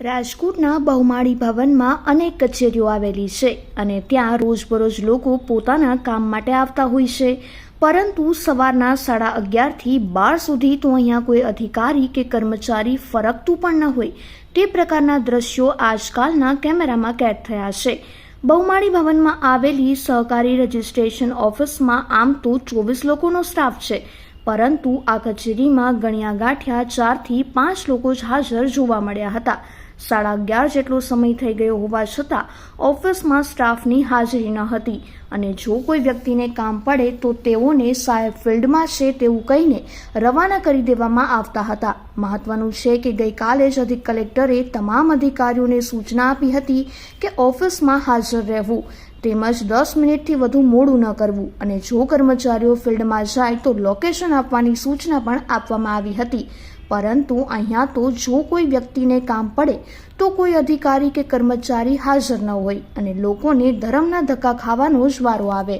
રાજકોટના બહુમાળી ભવનમાં અનેક કચેરીઓ આવેલી છે અને ત્યાં રોજબરોજ લોકો પોતાના કામ માટે આવતા હોય છે. પરંતુ સવારના સાડા અગિયારથી બાર સુધી તો અહીંયા કોઈ અધિકારી કે કર્મચારી ફરકતું પણ ન હોય. તે પ્રકારના દ્રશ્યો આજકાલના કેમેરામાં કેદ થયા છે. બહુમાળી ભવનમાં આવેલી સહકારી રજિસ્ટ્રેશન ઓફિસમાં આમ તો ચોવીસ લોકોનો સ્ટાફ છે. પરંતુ આ કચેરીમાં ગણ્યા ગાંઠ્યા ચારથી પાંચ લોકો જ હાજર જોવા મળ્યા હતા. સાડા અગિયાર જેટલો સમય થઈ ગયો હોવા છતાં ઓફિસમાં સ્ટાફની હાજરી ન હતી અને જો કોઈ વ્યક્તિને કામ પડે તો તેઓને સાહેબ ફિલ્ડમાં છે તેવું કહીને રવાના કરી દેવામાં આવતા હતા. મહત્વનું છે કે ગઈકાલે જ અધિક કલેક્ટરે તમામ અધિકારીઓને સૂચના આપી હતી કે ઓફિસમાં હાજર રહેવું. તેમજ દસ મિનિટથી વધુ મોડું ન કરવું અને જો કર્મચારીઓ ફિલ્ડમાં જાય તો લોકેશન આપવાની સૂચના પણ આપવામાં આવી હતી. પરંતુ અહીંયા તો જો કોઈ વ્યક્તિને કામ પડે, તો કોઈ અધિકારી કે કર્મચારી હાજર ન હોય અને લોકોને ધર્મના ધક્કા ખાવાનો જ વારો આવે.